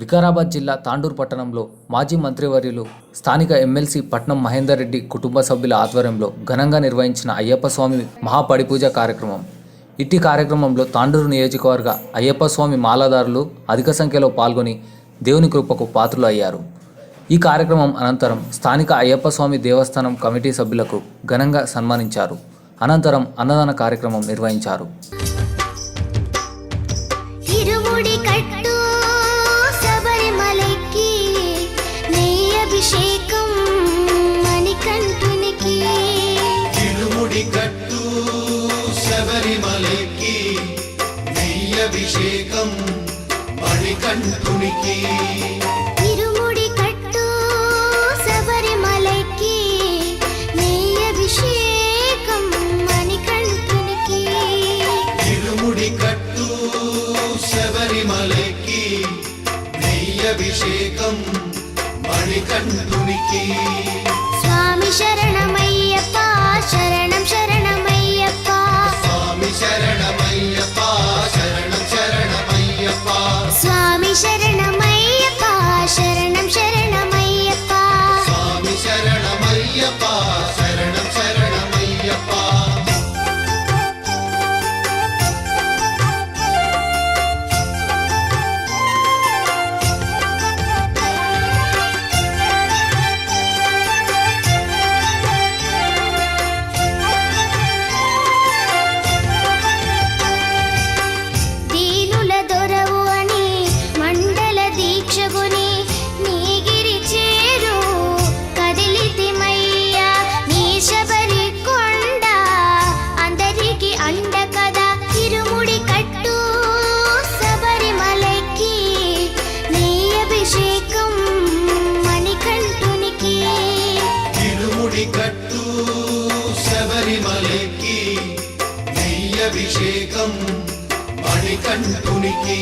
వికారాబాద్ జిల్లా తాండూరు పట్టణంలో మాజీ మంత్రివర్యులు స్థానిక ఎమ్మెల్సీ పట్నం మహేందర్ రెడ్డి కుటుంబ సభ్యుల ఆధ్వర్యంలో ఘనంగా నిర్వహించిన అయ్యప్ప స్వామి మహాపడిపూజ కార్యక్రమం. ఇట్టి కార్యక్రమంలో తాండూరు నియోజకవర్గ అయ్యప్ప స్వామి మాలాదారులు అధిక సంఖ్యలో పాల్గొని దేవుని కృపకు పాత్రులు అయ్యారు. ఈ కార్యక్రమం అనంతరం స్థానిక అయ్యప్ప స్వామి దేవస్థానం కమిటీ సభ్యులకు ఘనంగా సన్మానించారు. అనంతరం అన్నదాన కార్యక్రమం నిర్వహించారు. శబరిమలకి నెయ్యభిషేకం మణికంఠునికి. అభిషేకం మణికంఠునికి. స్వామి శరణమయ్యప్ప శరణం శరణమయ్యప్ప స్వామి అభిషేకం మణికంఠునికి. తిరుముడి కట్టు శబరిమలకి నెయ్యభిషేకం మణికంఠునికి.